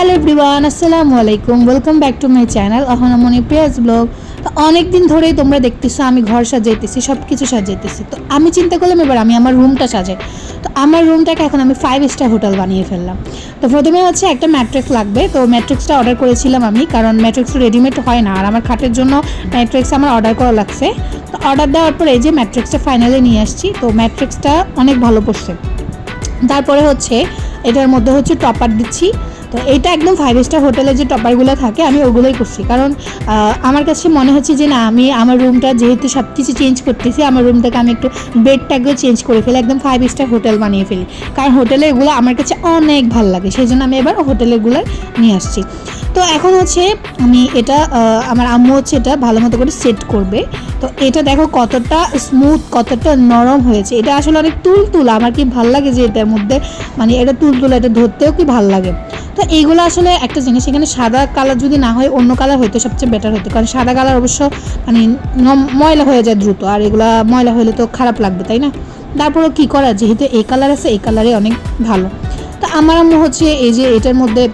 Hello everyone, আসসালামু আলাইকুম। Welcome back to my channel Ahonamoni Priya's vlog তো অনেক দিন ধরেই তোমরা দেখতেছো, আমি ঘর সাজাইতেছি সব কিছু সাজাইতেছি। তো আমি চিন্তা করলাম এবার আমি আমার রুমটা সাজাই। তো আমার রুমটাকে এখন আমি ফাইভ স্টার হোটেল বানিয়ে ফেললাম। তো প্রথমে হচ্ছে একটা ম্যাট্রিক্স লাগবে। তো ম্যাট্রিক্সটা অর্ডার করেছিলাম আমি, কারণ ম্যাট্রিক্স রেডিমেড হয় না। আর আমার খাটের জন্য ম্যাট্রিক্স আমার অর্ডার করা লাগছে। তো অর্ডার দেওয়ার পরে এই যে ম্যাট্রিক্সটা ফাইনালি নিয়ে আসছি। তো ম্যাট্রিক্সটা অনেক ভালো পড়ছে। তারপরে হচ্ছে এটার মধ্যে হচ্ছে টপার দিচ্ছি। তো এইটা একদম ফাইভ স্টার হোটেলে যে টপারগুলো থাকে, আমি ওগুলোই করছি। কারণ আমার কাছে মনে হচ্ছে যে না, আমি আমার রুমটা যেহেতু সব কিছু চেঞ্জ করতেছি, আমার রুমটাকে আমি একটু বেডটাকেও চেঞ্জ করে ফেলি, একদম ফাইভ স্টার হোটেল বানিয়ে ফেলি। কারণ হোটেলে এগুলো আমার কাছে অনেক ভালো লাগে সেই জন্য আমি এবার হোটেলেগুলো নিয়ে আসছি। তো এখন হচ্ছে আমি এটা আমার আম্মু হচ্ছে এটা ভালো মতো করে সেট করবে। তো এটা দেখো কতটা স্মুথ কতটা নরম হয়েছে। এটা আসলে অনেক তুল তুল আমার কি ভালো লাগে যে এটার মধ্যে মানে এটা তুল তুল এটা ধরতেও কি ভালো লাগে। তো এইগুলো আসলে একটা জিনিস। এখানে সাদা কালার যদি না হয়, অন্য কালার হয়তো সবচেয়ে বেটার হতো কারণ সাদা কালার অবশ্য মানে ময়লা হয়ে যায় দ্রুত। আর এগুলা ময়লা হলে তো খারাপ লাগবে, তাই না? তারপরেও কী করার যেহেতু এই কালার আছে, এই কালারে অনেক ভালো। তো আমার আম্মু হচ্ছে এই যে এটার মধ্যে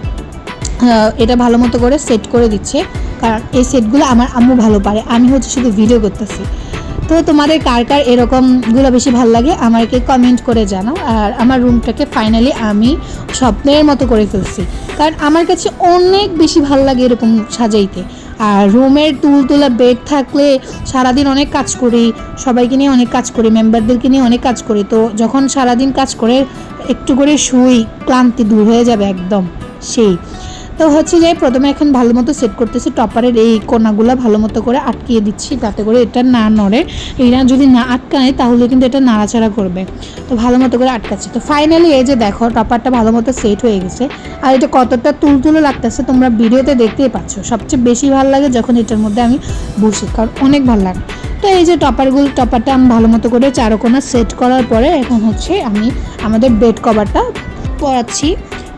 এটা ভালো মতো করে সেট করে দিচ্ছে। কারণ এই সেটগুলো আমার আম্মু ভালো পারে। আমি হচ্ছে শুধু ভিডিও করতেছি। তো তোমাদের কার কার এরকমগুলো বেশি ভালো লাগে, আমাকে কমেন্ট করে জানাও। আর আমার রুমটাকে ফাইনালি আমি স্বপ্নের মতো করে ফেলছি। কারণ আমার কাছে অনেক বেশি ভালো লাগে এরকম সাজাইতে। আর রুমের তুলতুলা বেড থাকলে সারাদিন অনেক কাজ করি, সবাইকে নিয়ে অনেক কাজ করি মেম্বারদেরকে নিয়ে অনেক কাজ করি। তো যখন সারাদিন কাজ করে, একটু করে শুই, ক্লান্তি দূর হয়ে যাবে একদম, সেই। তো হচ্ছে যে প্রথমে এখন ভালো মতো সেট করতেছি টপারের এই কোনাগুলো ভালো মতো করে আটকিয়ে দিচ্ছি তাতে করে এটা না নড়ে। এটা যদি না আটকায়, তাহলে কিন্তু এটা নাড়াচাড়া করবে। তো ভালো মতো করে আটকাচ্ছি। তো ফাইনালি এই যে দেখো টপারটা ভালো মতো সেট হয়ে গেছে। আর এটা কতটা তুলতুলো লাগতেছে তোমরা ভিডিওতে দেখতেই পাচ্ছ। সবচেয়ে বেশি ভালো লাগে যখন এটার মধ্যে আমি বসি, কারণ অনেক ভালো লাগে। তো এই যে টপারগুলো টপারটা আমি ভালো মতো করে চারকোনা সেট করার পরে এখন হচ্ছে আমি আমাদের বেড কভারটা পরাচ্ছি।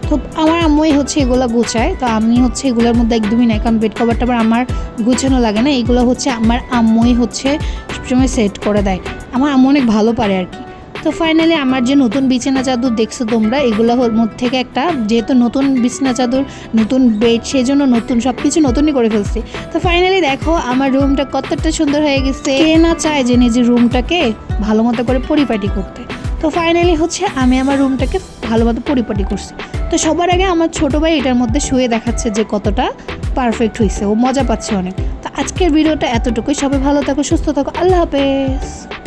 তো আমার আম্মুই হচ্ছে এগুলো গুছায়, তো আমি হচ্ছে এগুলোর মধ্যে একদমই নাই, কারণ বেড কভারটা আবার আমার গুছানো লাগে না, এগুলো হচ্ছে আমার আম্মুই হচ্ছে সবসময় সেট করে দেয়। আমার আম্মু অনেক ভালো পারে আর কি। তো ফাইনালি আমার যে নতুন বিছানা চাদর দেখছ তোমরা, এগুলো মধ্যে থেকে একটা, যেহেতু নতুন বিছানা চাদর, নতুন বেড সেই জন্য নতুন সব কিছু নতুনই করে ফেলছি। তো ফাইনালি দেখো, আমার রুমটা কতটা সুন্দর হয়ে গেছে। কে না চায় যে নিজের রুমটাকে ভালো মতো করে পরিপাটি করতে। তো ফাইনালি হচ্ছে আমি আমার রুমটাকে ভালো মতো পরিপাটি করছি। তো সবার আগে আমার ছোটো ভাই এটার মধ্যে শুয়ে দেখাচ্ছে যে কতটা পারফেক্ট হয়েছে ও মজা পাচ্ছে অনেক। তো আজকের ভিডিওটা এতটুকুই। সবাই ভালো থাকো, সুস্থ থাকো। আল্লাহ হাফেজ।